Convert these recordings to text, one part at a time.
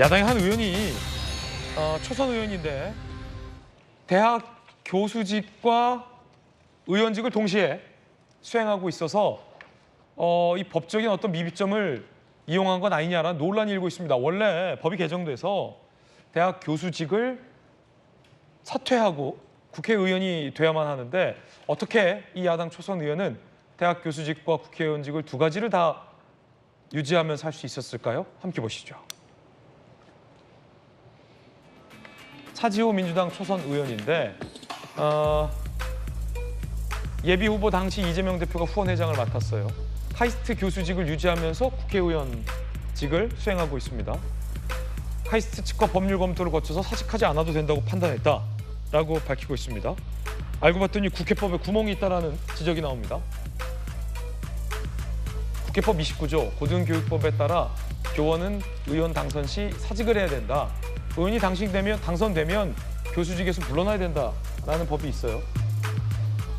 야당의 한 의원이 어, 초선 의원인데 대학 교수직과 의원직을 동시에 수행하고 있어서 어, 이 법적인 어떤 미비점을 이용한 건 아니냐라는 논란이 일고 있습니다. 원래 법이 개정돼서 대학 교수직을 사퇴하고 국회의원이 돼야만 하는데 어떻게 이 야당 초선 의원은 대학 교수직과 국회의원직을 두 가지를 다 유지하면서 할 수 있었을까요? 함께 보시죠. 차지호 민주당 초선 의원인데 어, 예비 후보 당시 이재명 대표가 후원회장을 맡았어요. 카이스트 교수직을 유지하면서 국회의원직을 수행하고 있습니다. 카이스트 측과 법률 검토를 거쳐서 사직하지 않아도 된다고 판단했다라고 밝히고 있습니다. 알고 봤더니 국회법에 구멍이 있다라는 지적이 나옵니다. 국회법 29조 고등교육법에 따라 교원은 의원 당선 시 사직을 해야 된다. 의원이 당신되면 당선되면 교수직에서 물러나야 된다라는 법이 있어요.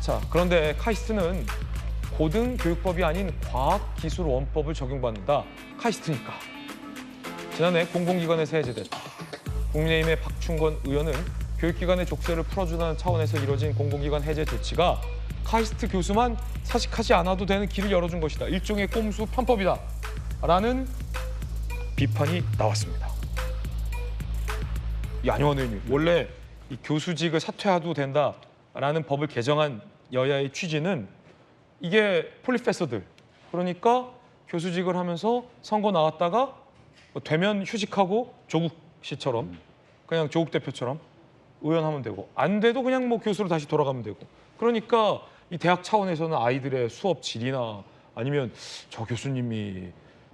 자, 그런데 카이스트는 고등교육법이 아닌 과학기술원법을 적용받는다. 카이스트니까. 지난해 공공기관에서 해제됐다. 국민의힘의 박충건 의원은 교육기관의 족쇄를 풀어주는 차원에서 이뤄진 공공기관 해제 조치가 카이스트 교수만 사직하지 않아도 되는 길을 열어준 것이다. 일종의 꼼수 편법이다. 라는 비판이 나왔습니다. 이 안영원 의원님, 원래 이 교수직을 사퇴해도 된다라는 법을 개정한 여야의 취지는 이게 폴리페서들. 그러니까 교수직을 하면서 선거 나왔다가 뭐 되면 휴직하고 조국 씨처럼 그냥 조국 대표처럼 의원하면 되고 안 돼도 그냥 뭐 교수로 다시 돌아가면 되고. 그러니까 이 대학 차원에서는 아이들의 수업 질이나 아니면 저 교수님이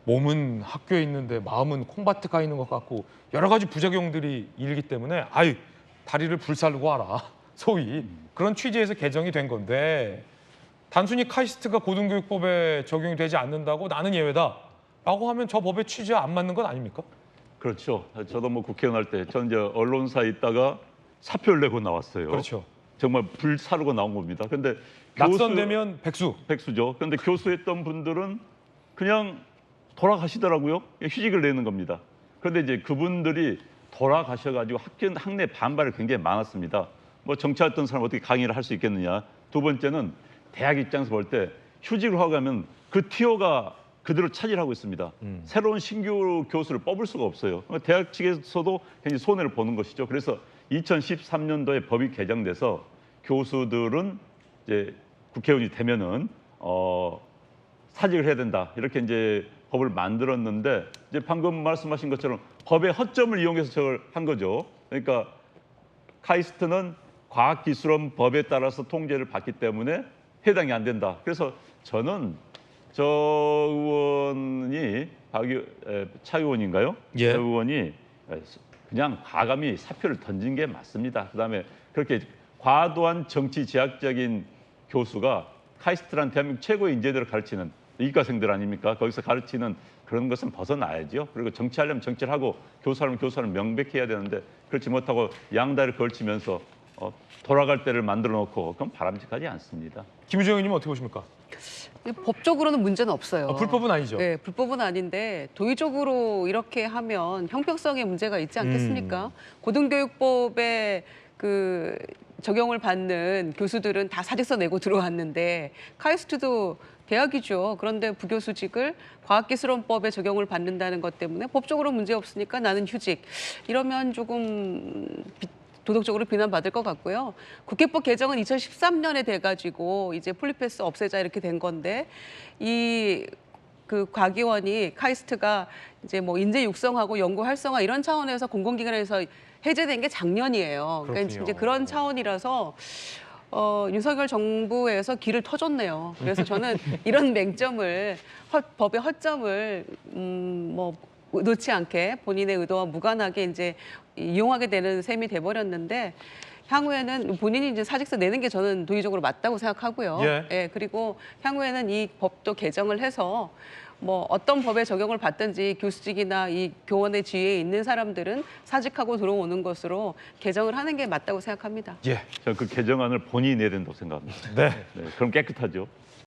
몸은 학교에 있는데 마음은 콩밭에 가 있는 것 같고 여러 가지 부작용들이 일기 때문에 아유 다리를 불살르고 와라 소위 그런 취지에서 개정이 된 건데 단순히 카이스트가 고등교육법에 적용이 되지 않는다고 나는 예외다 라고 하면 저 법의 취지에 안 맞는 건 아닙니까? 그렇죠. 저도 뭐 국회의원 할때전 이제 언론사에 있다가 사표를 내고 나왔어요. 그렇죠. 정말 불사르고 나온 겁니다. 근데 낙선되면 백수. 백수죠. 근데 교수했던 분들은 그냥 돌아가시더라고요. 휴직을 내는 겁니다. 그런데 이제 그분들이 돌아가셔가지고 학교 학내 반발이 굉장히 많았습니다. 뭐 정치했던 사람 어떻게 강의를 할 수 있겠느냐. 두 번째는 대학 입장에서 볼 때 휴직을 하고 가면 그 티오가 그대로 차지하고 있습니다. 음. 새로운 신규 교수를 뽑을 수가 없어요. 대학 측에서도 굉장히 손해를 보는 것이죠. 그래서 2013년도에 법이 개정돼서 교수들은 이제 국회의원이 되면은 어, 사직을 해야 된다 이렇게 이제 법을 만들었는데 이제 방금 말씀하신 것처럼 법의 허점을 이용해서 저걸 한 거죠. 그러니까 카이스트는 과학기술원 법에 따라서 통제를 받기 때문에 해당이 안 된다. 그래서 저는 저 의원이 박 에, 차 의원인가요? 예. 저 의원이 에, 그냥 과감히 사표를 던진 게 맞습니다. 그다음에 그렇게 과도한 정치 제약적인 교수가 카이스트란 대한민국 최고의 인재들을 가르치는 이과생들 아닙니까? 거기서 가르치는 그런 것은 벗어나야죠. 그리고 정치하려면 정치를 하고 교수하려면 교수하는 명백해야 되는데 그렇지 못하고 양다리를 걸치면서 어, 돌아갈 때를 만들어 놓고 그건 바람직하지 않습니다. 김우정 의원님 어떻게 보십니까? 법적으로는 문제는 없어요. 아, 불법은 아니죠. 네, 불법은 아닌데 도의적으로 이렇게 하면 형평성에 문제가 있지 않겠습니까? 음. 고등교육법에 그 적용을 받는 교수들은 다 사직서 내고 들어왔는데 카이스트도 대학이죠. 그런데 부교수직을 과학기술원법에 적용을 받는다는 것 때문에 법적으로 문제 없으니까 나는 휴직. 이러면 조금 비- 도덕적으로 비난받을 것 같고요. 국회법 개정은 2013년에 돼가지고 이제 폴리패스 없애자 이렇게 된 건데 이 그 과기원이 카이스트가 이제 뭐 인재 육성하고 연구 활성화 이런 차원에서 공공기관에서 해제된 게 작년이에요. 그러니까 그렇군요. 이제 그런 차원이라서 어, 윤석열 정부에서 길을 터줬네요. 그래서 저는 이런 맹점을 허, 법의 허점을 음, 뭐 놓지 않게 본인의 의도와 무관하게 이제 이용하게 되는 셈이 돼버렸는데 향후에는 본인이 이제 사직서 내는 게 저는 도의적으로 맞다고 생각하고요. 예. 그리고 향후에는 이 법도 개정을 해서 뭐 어떤 법에 적용을 받든지 교수직이나 이 교원의 지위에 있는 사람들은 사직하고 들어오는 것으로 개정을 하는 게 맞다고 생각합니다. 예. 저는 그 개정안을 본인이 내야 된다고 생각합니다. 네. 네, 그럼 깨끗하죠.